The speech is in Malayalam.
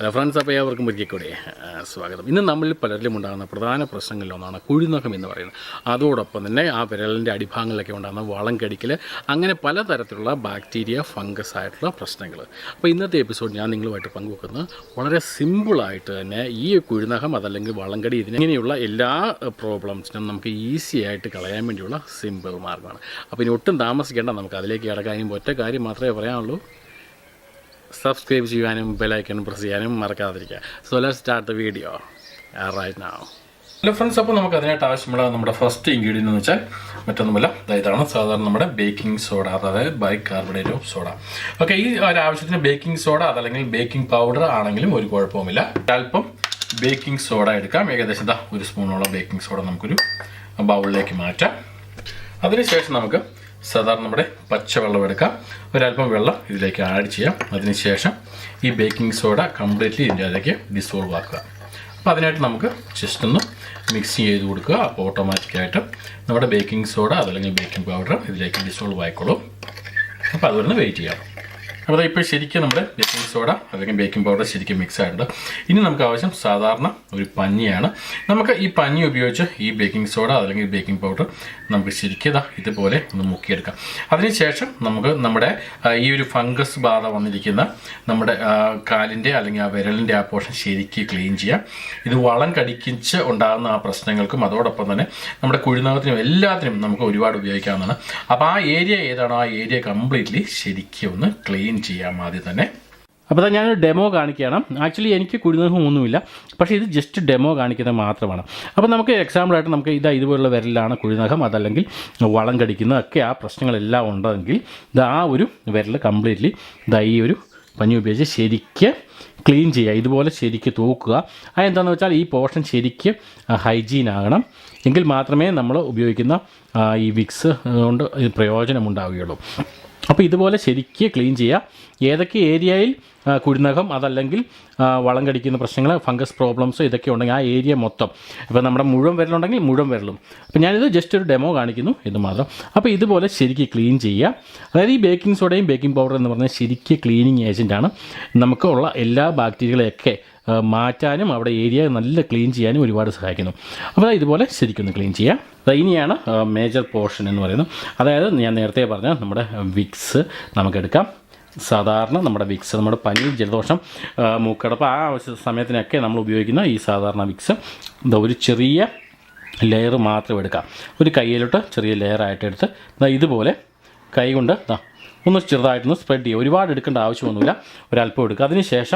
ഹലോ ഫ്രണ്ട്സ് അപ്പോൾ ഏവർക്കും ഒരിക്കൽ കൂടി സ്വാഗതം. ഇന്ന് നമ്മൾ പലരിലും ഉണ്ടാകുന്ന പ്രധാന പ്രശ്നങ്ങളിലൊന്നാണ് കുഴിനഖം എന്ന് പറയുന്നത്. അതോടൊപ്പം തന്നെ ആ വിരലിന്റെ അടിഭാഗങ്ങളിലൊക്കെ ഉണ്ടാകുന്ന വളം കടിക്കൽ അങ്ങനെ പലതരത്തിലുള്ള ബാക്ടീരിയ ഫംഗസ് ആയിട്ടുള്ള പ്രശ്നങ്ങൾ അപ്പോൾ ഇന്നത്തെ എപ്പിസോഡ് ഞാൻ നിങ്ങളുമായിട്ട് പങ്കുവെക്കുന്നത് വളരെ സിമ്പിളായിട്ട് തന്നെ ഈ കുഴിനഖം അതല്ലെങ്കിൽ വളം കടി ഇതിനെങ്ങനെയുള്ള എല്ലാ പ്രോബ്ലംസിനും നമുക്ക് ഈസി ആയിട്ട് കളയാൻ വേണ്ടിയുള്ള സിമ്പിൾ മാർഗമാണ്. അപ്പോൾ ഇനി ഒട്ടും താമസിക്കേണ്ട നമുക്ക് അതിലേക്ക് കിടക്കാനും ഒറ്റ കാര്യം മാത്രമേ പറയാനുള്ളൂ. സബ്സ്ക്രൈബ് ചെയ്യാനും ബെലൈക്കൺ പ്രസ് ചെയ്യാനും മറക്കാതിരിക്കുക. So let start the video right now hello friends അപ്പോൾ നമുക്ക് അതിനായിട്ട് ആവശ്യമുള്ള നമ്മുടെ ഫസ്റ്റ് ഇൻഗ്രീഡിയന്റ് എന്ന് വെച്ചാൽ മറ്റൊന്നുമല്ല. ഇതാണ് സാധാരണ നമ്മുടെ ബേക്കിംഗ് സോഡ അതായത് bicarbonate of soda okay ഈ ഒരു ആവശ്യത്തിന് ബേക്കിംഗ് സോഡ അതല്ലെങ്കിൽ ബേക്കിംഗ് പൗഡർ ആണെങ്കിലും ഒരു കുഴപ്പവുമില്ല. അല്പം ബേക്കിംഗ് സോഡ എടുക്കാം. ഏകദേശം ഒരു സ്പൂണോളം ബേക്കിംഗ് സോഡ നമുക്കൊരു ബൗളിലേക്ക് മാറ്റാം. അതിനുശേഷം നമുക്ക് സാധാരണ നമ്മുടെ പച്ചവെള്ളം എടുക്കാം. ഒരല്പം വെള്ളം ഇതിലേക്ക് ആഡ് ചെയ്യാം. അതിനുശേഷം ഈ ബേക്കിംഗ് സോഡ കംപ്ലീറ്റ്ലി ഇതിന്റെ അതിലേക്ക് ഡിസോൾവ് ആക്കുക. അപ്പോൾ അതിനായിട്ട് നമുക്ക് ജസ്റ്റ് ഒന്ന് മിക്സ് ചെയ്ത് കൊടുക്കുക. അപ്പോൾ ഓട്ടോമാറ്റിക്കായിട്ട് നമ്മുടെ ബേക്കിംഗ് സോഡ അതല്ലെങ്കിൽ ബേക്കിംഗ് പൗഡർ ഇതിലേക്ക് ഡിസോൾവ് ആയിക്കോളും. അപ്പോൾ അതുവരെ വെയിറ്റ് ചെയ്യാം. അപ്പോൾ ഇപ്പോൾ ശരിക്കും നമ്മുടെ ബേക്കിംഗ് സോഡ അല്ലെങ്കിൽ ബേക്കിംഗ് പൗഡർ ശരിക്കും മിക്സ് ആയിട്ടുണ്ട്. ഇനി നമുക്ക് ആവശ്യം സാധാരണ ഒരു പഞ്ഞിയാണ്. നമുക്ക് ഈ പഞ്ഞി ഉപയോഗിച്ച് ഈ ബേക്കിംഗ് സോഡ അല്ലെങ്കിൽ ബേക്കിംഗ് പൗഡർ നമുക്ക് ശരിക്കും ഇതാ ഇതുപോലെ ഒന്ന് മുക്കിയെടുക്കാം. അതിനുശേഷം നമുക്ക് നമ്മുടെ ഈ ഒരു ഫംഗസ് ബാധ വന്നിരിക്കുന്ന നമ്മുടെ കാലിന്റെ അല്ലെങ്കിൽ ആ വിരലിന്റെ ആ പോർഷൻ ശരിക്ക് ക്ലീൻ ചെയ്യാം. ഇത് വളം കടിക്കിച്ച് ഉണ്ടാകുന്ന ആ പ്രശ്നങ്ങൾക്കും അതോടൊപ്പം തന്നെ നമ്മുടെ കുഴിനകത്തിനും എല്ലാത്തിനും നമുക്ക് ഒരുപാട് ഉപയോഗിക്കാവുന്നതാണ്. അപ്പോൾ ആ ഏരിയ ഏതാണോ? ആ ഏരിയ കംപ്ലീറ്റ്ലി ശരിക്കും ഒന്ന് ക്ലീൻ ചെയ്യാം ആദ്യം തന്നെ അപ്പോൾ ഞാൻ ഞാനൊരു ഡെമോ കാണിക്കുകയാണ്. ആക്ച്വലി എനിക്ക് കുഴിനകം ഒന്നുമില്ല പക്ഷേ ഇത് ജസ്റ്റ് ഡെമോ കാണിക്കുന്നത് മാത്രമാണ്. അപ്പോൾ നമുക്ക് എക്സാമ്പിളായിട്ട് നമുക്ക് ഇതാ ഇതുപോലുള്ള വിരലാണ് കുഴിനഖം അതല്ലെങ്കിൽ വളം കടിക്കുന്നതൊക്കെ ആ പ്രശ്നങ്ങളെല്ലാം ഉണ്ടെങ്കിൽ ഇത് ആ ഒരു വിരൽ കംപ്ലീറ്റ്ലി ഇതാ ഈ ഒരു പഞ്ഞി ഉപയോഗിച്ച് ശരിക്ക് ക്ലീൻ ചെയ്യുക. ഇതുപോലെ ശരിക്ക് തൂക്കുക. അതെന്താണെന്ന് വെച്ചാൽ ഈ പോർഷൻ ശരിക്ക് ഹൈജീൻ ആകണം. എങ്കിൽ മാത്രമേ നമ്മൾ ഉപയോഗിക്കുന്ന ഈ വിക്സ് കൊണ്ട് പ്രയോജനമുണ്ടാവുകയുള്ളൂ. അപ്പോൾ ഇതുപോലെ ശരിക്ക് ക്ലീൻ ചെയ്യുക ഏതൊക്കെ ഏരിയയിൽ ആ, അതല്ലെങ്കിൽ വളം കടിക്കുന്ന പ്രശ്നങ്ങൾ ഫംഗസ് പ്രോബ്ലംസ് ഇതൊക്കെ ഉണ്ടെങ്കിൽ ആ ഏരിയ മൊത്തം. ഇപ്പോൾ നമ്മുടെ മുഴുവൻ വിരലുണ്ടെങ്കിൽ മുഴുവൻ വിരലും. അപ്പോൾ ഞാനിത് ജസ്റ്റ് ഒരു ഡെമോ കാണിക്കുന്നു ഇത് മാത്രം. അപ്പോൾ ഇതുപോലെ ശരിക്ക് ക്ലീൻ ചെയ്യുക അതായത് ഈ ബേക്കിംഗ് സോഡയും ബേക്കിംഗ് പൗഡർ എന്ന് പറഞ്ഞാൽ ശരിക്ക് ക്ലീനിങ് ഏജന്റാണ് നമുക്കുള്ള എല്ലാ ബാക്ടീരിയകളെയൊക്കെ മാറ്റാനും അവിടെ ഏരിയ നല്ല ക്ലീൻ ചെയ്യാനും ഒരുപാട് സഹായിക്കുന്നു. അപ്പോൾ ഇതുപോലെ ശരിക്കൊന്ന് ക്ലീൻ ചെയ്യാം. ദാ ഇനിയാണ് മേജർ പോർഷൻ എന്ന് പറയുന്നത്. അതായത് ഞാൻ നേരത്തെ പറഞ്ഞ നമ്മുടെ വിക്സ് നമുക്കെടുക്കാം സാധാരണ നമ്മുടെ വിക്സ് നമ്മുടെ പനി ജലദോഷം മൂക്കടപ്പ് ആ സമയത്തിനൊക്കെ നമ്മൾ ഉപയോഗിക്കുന്ന ഈ സാധാരണ വിക്സ് എന്താ ഒരു ചെറിയ ലെയർ മാത്രം എടുക്കാം. ഒരു കയ്യിലോട്ട് ചെറിയ ലെയറായിട്ട് എടുത്ത് ഇതുപോലെ കൈ കൊണ്ട് ഒന്ന് ചെറുതായിട്ടൊന്ന് സ്പ്രെഡ് ചെയ്യുക. ഒരുപാട് എടുക്കേണ്ട ആവശ്യമൊന്നുമില്ല. ഒരല്പം എടുക്കുക. അതിന് ശേഷം